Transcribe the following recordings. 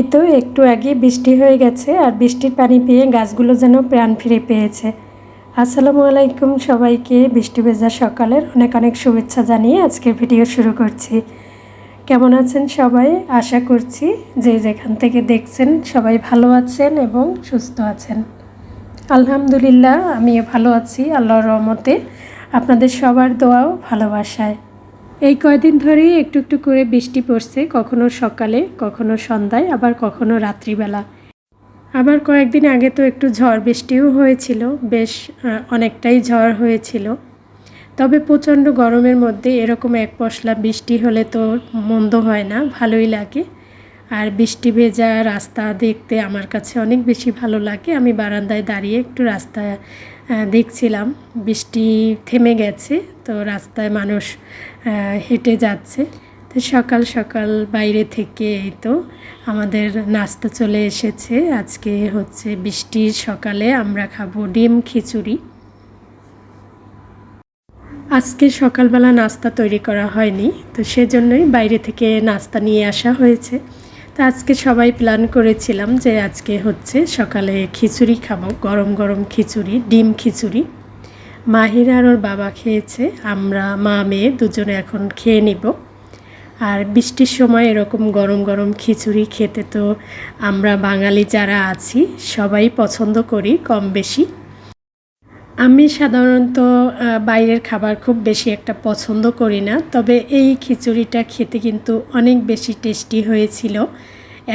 এই তো, একটু আগে বৃষ্টি হয়ে গেছে আর বৃষ্টির পানি পেয়ে গাছগুলো যেন প্রাণ ফিরে পেয়েছে। আসসালামু আলাইকুম সবাইকে, বৃষ্টি ভেজা সকালের অনেক অনেক শুভেচ্ছা জানিয়ে আজকের ভিডিও শুরু করছি। কেমন আছেন সবাই? আশা করছি যে যেখান থেকে দেখছেন সবাই ভালো আছেন এবং সুস্থ আছেন। আলহামদুলিল্লাহ, আমিও ভালো আছি, আল্লাহর রহমতে। আপনাদের সবার দোয়াও ভালোবাসায়। এই কয়দিন ধরেই একটু একটু করে বৃষ্টি পড়ছে, কখনো সকালে, কখনো সন্ধ্যায়, আবার কখনো রাত্রিবেলা। আবার কয়েকদিন আগে তো একটু ঝড় বৃষ্টিও হয়েছিল, বেশ অনেকটাই ঝড় হয়েছিল। তবে প্রচণ্ড গরমের মধ্যে এরকম এক পশলা বৃষ্টি হলে তো মন্দ হয় না, ভালোই লাগে। আর বৃষ্টি ভেজা রাস্তা দেখতে আমার কাছে অনেক বেশি ভালো লাগে। আমি বারান্দায় দাঁড়িয়ে একটু রাস্তা দেখছিলাম। বৃষ্টি থেমে গেছে, তো রাস্তায় মানুষ হেঁটে যাচ্ছে। তো সকাল সকাল বাইরে থেকে এই তো আমাদের নাস্তা চলে এসেছে। আজকে হচ্ছে বৃষ্টির সকালে আমরা খাব ডিম খিচুড়ি। আজকে সকালবেলা নাস্তা তৈরি করা হয়নি, তো সেজন্যই বাইরে থেকে নাস্তা নিয়ে আসা হয়েছে। তো আজকে সবাই প্ল্যান করেছিলাম যে আজকে হচ্ছে সকালে খিচুড়ি খাব, গরম গরম খিচুড়ি, ডিম খিচুড়ি। মাহির আর ওর বাবা খেয়েছে, আমরা, মা, মেয়ে দুজনে এখন খেয়ে নিব। আর বৃষ্টির সময় এরকম গরম গরম খিচুড়ি খেতে তো আমরা বাঙালি যারা আছি, সবাই পছন্দ করি কম বেশি। আমি সাধারণত বাইরের খাবার খুব বেশি একটা পছন্দ করি না, তবে এই খিচুড়িটা খেতে কিন্তু অনেক বেশি টেস্টি হয়েছিল।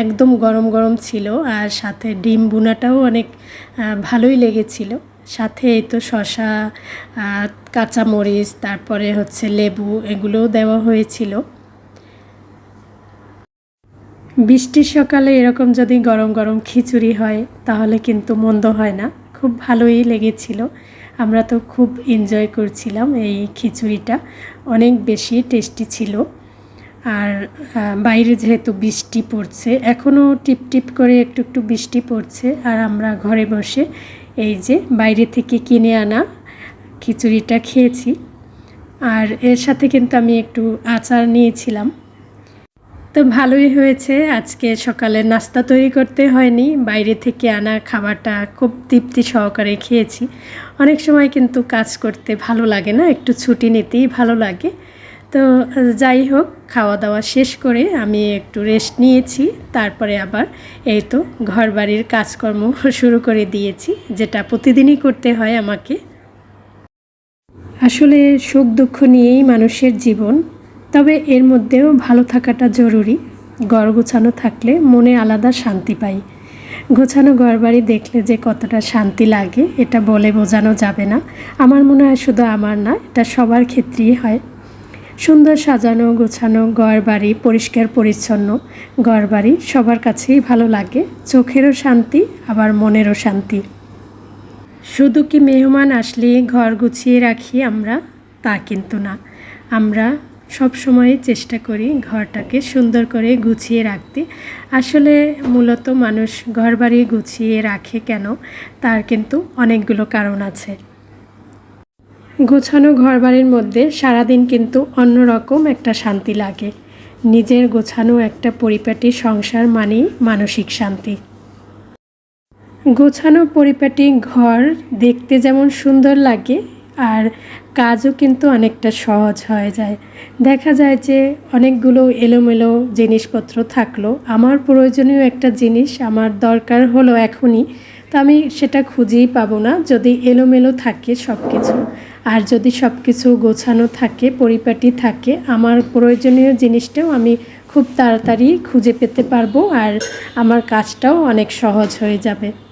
একদম গরম গরম ছিল আর সাথে ডিম বুনাটাও অনেক ভালোই লেগেছিল। সাথে এই তো শশা কাঁচামরিচ, তারপরে হচ্ছে লেবু, এগুলোও দেওয়া হয়েছিল। বৃষ্টির সকালে এরকম যদি গরম গরম খিচুড়ি হয়, তাহলে কিন্তু মন্দ হয় না। খুব ভালোই লেগেছিল। আমরা তো খুব এনজয় করছিলাম এই খিচুড়িটা। অনেক বেশি টেস্টি ছিল। আর বাইরে যেহেতু বৃষ্টি পড়ছে এখনও টিপ টিপ করে একটু একটু বৃষ্টি পড়ছে। আর আমরা ঘরে বসে এই যে বাইরে থেকে কিনে আনা খিচুড়িটা খেয়েছি। আর এর সাথে কিন্তু আমি একটু আচার নিয়েছিলাম। তো ভালোই হয়েছে। আজকে সকালে নাস্তা তৈরি করতে হয়নি। বাইরে থেকে আনা খাবারটা খুব তৃপ্তি সহকারে খেয়েছি। অনেক সময় কিন্তু কাজ করতে ভালো লাগে না, একটু ছুটি নিতেই ভালো লাগে। তো যাই হোক খাওয়া দাওয়া শেষ করে আমি একটু রেস্ট নিয়েছি। তারপরে আবার এই তো ঘর বাড়ির কাজকর্ম শুরু করে দিয়েছি, যেটা প্রতিদিনই করতে হয় আমাকে। আসলে সুখ দুঃখ নিয়েই মানুষের জীবন। তবে এর মধ্যেও ভালো থাকাটা জরুরি। ঘর গোছানো থাকলে মনে আলাদা শান্তি পাই। গোছানো ঘর বাড়ি দেখলে যে কতটা শান্তি লাগে, এটা বলে বোঝানো যাবে না। আমার মনে হয় শুধু আমার না, এটা সবার ক্ষেত্রেই হয়। সুন্দর সাজানো, গোছানো ঘর বাড়ি পরিষ্কার, পরিচ্ছন্ন ঘর বাড়ি সবার কাছেই ভালো লাগে। চোখেরও শান্তি, আবার মনেরও শান্তি। শুধু কি মেহমান আসলে ঘর গুছিয়ে রাখি আমরা? তা কিন্তু না। আমরা সব সময় চেষ্টা করি ঘরটাকে সুন্দর করে গুছিয়ে রাখতে। আসলে মূলত মানুষ ঘর বাড়ি গুছিয়ে রাখে কেন? তার কিন্তু অনেকগুলো কারণ আছে। গোছানো ঘরবাড়ির মধ্যে সারাদিন কিন্তু অন্যরকম একটা শান্তি লাগে। নিজের গোছানো একটা পরিপাটি সংসার মানেই মানসিক শান্তি। গোছানো পরিপাটি ঘর দেখতে যেমন সুন্দর লাগে আর কাজও কিন্তু অনেকটা সহজ হয়ে যায়। দেখা যায় যে অনেকগুলো এলোমেলো জিনিসপত্র থাকল। আমার প্রয়োজনীয় একটা জিনিস আমার দরকার হলো এখনই, তো আমি সেটা খুঁজেই পাবো না। যদি এলোমেলো থাকে সব কিছু আর যদি সব কিছু গোছানো থাকে, পরিপাটি থাকে, আমার প্রয়োজনীয় জিনিসটাও আমি খুব তাড়াতাড়ি খুঁজে পেতে পারব আর আমার কাজটাও অনেক সহজ হয়ে যাবে।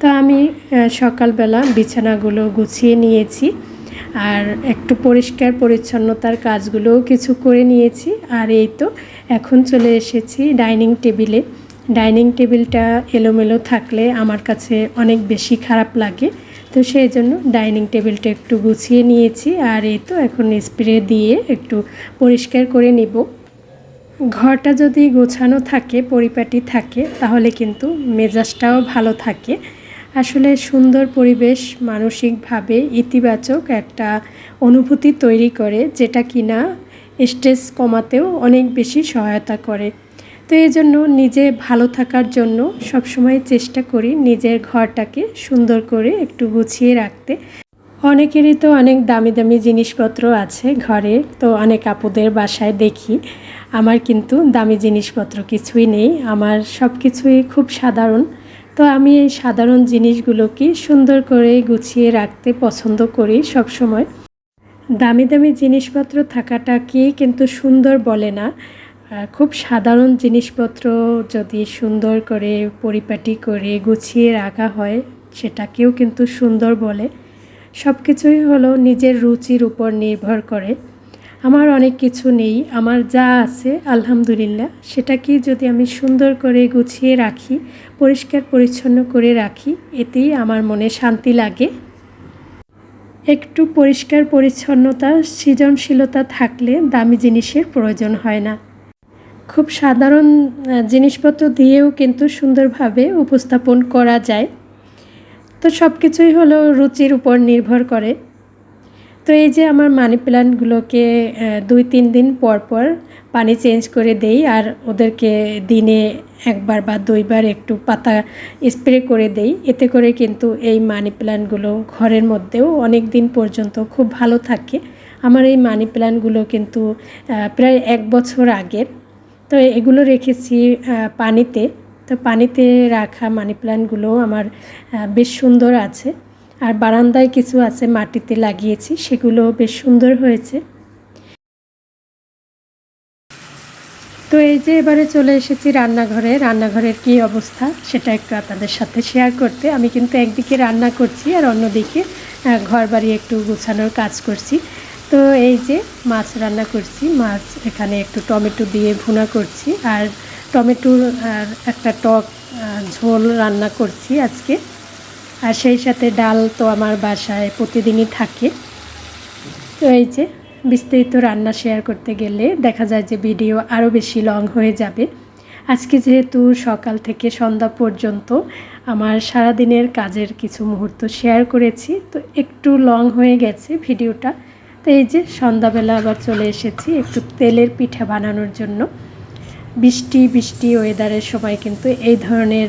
তো আমি সকালবেলা বিছানাগুলো গুছিয়ে নিয়েছি আর একটু পরিষ্কার পরিচ্ছন্নতার কাজগুলোও কিছু করে নিয়েছি। আর এই তো এখন চলে এসেছি ডাইনিং টেবিলে। ডাইনিং টেবিলটা এলোমেলো থাকলে আমার কাছে অনেক বেশি খারাপ লাগে। তো সেই জন্য ডাইনিং টেবিলটা একটু গুছিয়ে নিয়েছি আর এই তো এখন স্প্রে দিয়ে একটু পরিষ্কার করে নিব। ঘরটা যদি গোছানো থাকে, পরিপাটি থাকে, তাহলে কিন্তু মেজাজটাও ভালো থাকে। আসলে সুন্দর পরিবেশ, মানসিকভাবে ইতিবাচক একটা অনুভূতি তৈরি করে, যেটা কিনা স্ট্রেস কমাতেও অনেক বেশি সহায়তা করে। তো এই জন্য নিজে ভালো থাকার জন্য সবসময় চেষ্টা করি নিজের ঘরটাকে সুন্দর করে একটু গুছিয়ে রাখতে। অনেকেরই তো অনেক দামি দামি জিনিসপত্র আছে ঘরে, তো অনেক আপুদের বাসায় দেখি। আমার কিন্তু দামি জিনিসপত্র কিছুই নেই, আমার সব কিছুই খুব সাধারণ। তো আমি এই সাধারণ জিনিসগুলোকে সুন্দর করে গুছিয়ে রাখতে পছন্দ করি সব সময়। দামি দামি জিনিসপত্র থাকাটাকে কিন্তু সুন্দর বলে না। খুব সাধারণ জিনিসপত্র যদি সুন্দর করে পরিপাটি করে গুছিয়ে রাখা হয়, সেটাকেও কিন্তু সুন্দর বলে। সব কিছুই হলো নিজের রুচির উপর নির্ভর করে। আমার অনেক কিছু নেই, আমার যা আছে, আলহামদুলিল্লাহ। সেটাকে যদি আমি সুন্দর করে গুছিয়ে রাখি, পরিষ্কার পরিচ্ছন্ন করে রাখি, এতেই আমার মনে শান্তি লাগে। একটু পরিষ্কার পরিচ্ছন্নতা, সৃজনশীলতা থাকলে দামি জিনিসের প্রয়োজন হয় না। খুব সাধারণ জিনিসপত্র দিয়েও কিন্তু সুন্দরভাবে উপস্থাপন করা যায়। তো সব কিছুই হলো রুচির উপর নির্ভর করে। তো এই যে আমার মানি প্ল্যান্টগুলোকে দুই, তিন দিন পর পর পানি চেঞ্জ করে দেই আর ওদেরকে দিনে একবার বা দুইবার একটু পাতা স্প্রে করে দেই। এতে করে কিন্তু এই মানি প্ল্যান্টগুলো ঘরের মধ্যেও অনেক দিন পর্যন্ত খুব ভালো থাকে। আমার এই মানি প্ল্যান্টগুলো কিন্তু প্রায় এক বছর আগের। তো এগুলো রেখেছি পানিতে। তো পানিতে রাখা মানি প্ল্যান্টগুলো আমার বেশ সুন্দর আছে। আর বারান্দায় কিছু আছে মাটিতে লাগিয়েছি, সেগুলো বেশ সুন্দর হয়েছে। তো এই যে এবারে চলে এসেছি রান্নাঘরে, রান্নাঘরের কি অবস্থা সেটা একটু আপনাদের সাথে শেয়ার করতে। আমি কিন্তু একদিকে রান্না করছি আর অন্যদিকে ঘর বাড়ি একটু গুছানোর কাজ করছি। তো এই যে মাছ রান্না করছি, মাছ এখানে একটু টমেটো দিয়ে ভুনা করছি আর টমেটোর আর একটা টক ঝোল রান্না করছি আজকে। আর সেই সাথে ডাল তো আমার বাসায় প্রতিদিনই থাকে। তো এই যে বিস্তারিত রান্না শেয়ার করতে গেলে দেখা যায় যে ভিডিও আরও বেশি লং হয়ে যাবে। আজকে যেহেতু সকাল থেকে সন্ধ্যা পর্যন্ত আমার সারাদিনের কাজের কিছু মুহূর্ত শেয়ার করেছি, তো একটু লং হয়ে গেছে ভিডিওটা তো এই যে সন্ধ্যাবেলা আবার চলে এসেছি একটু তেলের পিঠা বানানোর জন্য। বৃষ্টি বৃষ্টি ওয়েদারের সময় কিন্তু এই ধরনের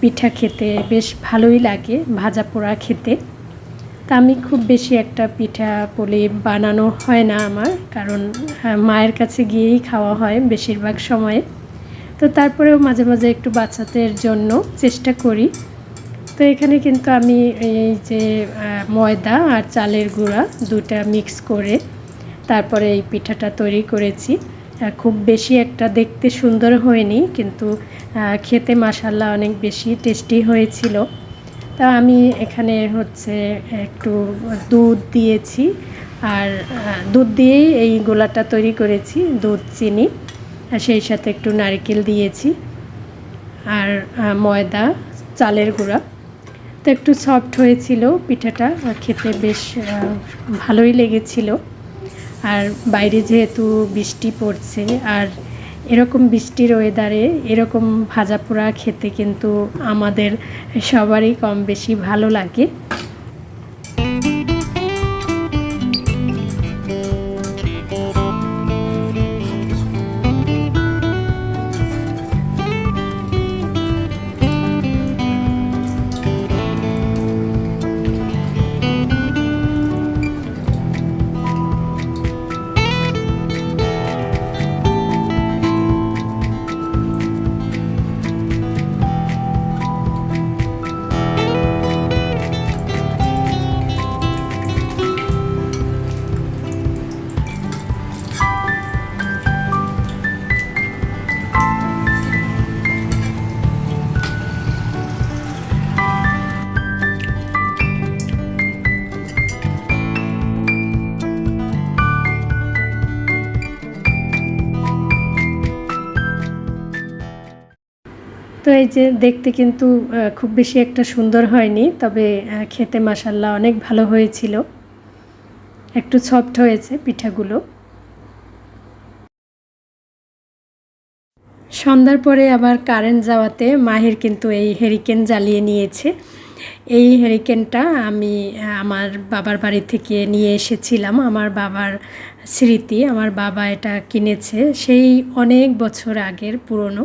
পিঠা খেতে বেশ ভালোই লাগে, ভাজা পোড়া খেতে। তা আমি খুব বেশি একটা পিঠা পুলি বানানো হয় না আমার, কারণ মায়ের কাছে গিয়েই খাওয়া হয় বেশিরভাগ সময়ে। তো তারপরেও মাঝে মাঝে একটু বাচ্চাদের জন্য চেষ্টা করি। তো এখানে কিন্তু আমি এই যে ময়দা আর চালের গুঁড়া দুটা মিক্স করে তারপরে এই পিঠাটা তৈরি করেছি। খুব বেশি একটা দেখতে সুন্দর হয়নি, কিন্তু খেতে মাসাল্লা অনেক বেশি টেস্টি হয়েছিল। তা আমি এখানে হচ্ছে একটু দুধ দিয়েছি, আর দুধ দিয়েই এই গোলাটা তৈরি করেছি, দুধ, চিনি, আর সেই সাথে একটু নারকেল দিয়েছি, আর ময়দা, চালের গুঁড়া। তো একটু সফট হয়েছিল পিঠাটা খেতে বেশ ভালোই লেগেছিল। আর বাইরে যেহেতু বৃষ্টি পড়ছে আর এরকম বৃষ্টির ওয়েদারে এরকম ভাজা পোড়া খেতে কিন্তু আমাদের সবারই কম বেশি ভালো লাগে। এই যে দেখতে কিন্তু খুব বেশি একটা সুন্দর হয়নি, তবে খেতে মাসাল্লাহ অনেক ভালো হয়েছিল। একটু সফট হয়েছে পিঠাগুলো। সন্ধ্যার পরে আবার কারেন্ট যাওয়াতে মাহির কিন্তু এই হেরিকেন জ্বালিয়ে নিয়েছে। এই হ্যারিকেনটা আমি আমার বাবার বাড়ি থেকে নিয়ে এসেছিলাম। আমার বাবার স্মৃতি, আমার বাবা এটা কিনেছে সেই অনেক বছর আগের পুরনো।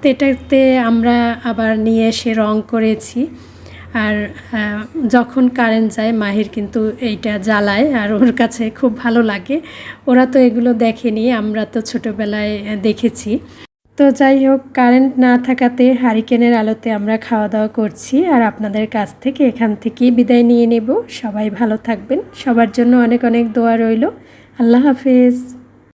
তো এটাতে আমরা আবার নিয়ে এসে রং করেছি। আর যখন কারেন্ট যায়, মাহির কিন্তু এইটা জ্বালায় আর ওর কাছে খুব ভালো লাগে। ওরা তো এগুলো দেখেনি, আমরা তো ছোটোবেলায় দেখেছি। তো যাই হোক, কারেন্ট না থাকাতে হারিকেনের আলোতে আমরা খাওয়া দাওয়া করছি আর আপনাদের কাছ থেকে এখান থেকেই বিদায় নিয়ে নেব। সবাই ভালো থাকবেন। সবার জন্য অনেক অনেক দোয়া রইল। আল্লাহ হাফেজ।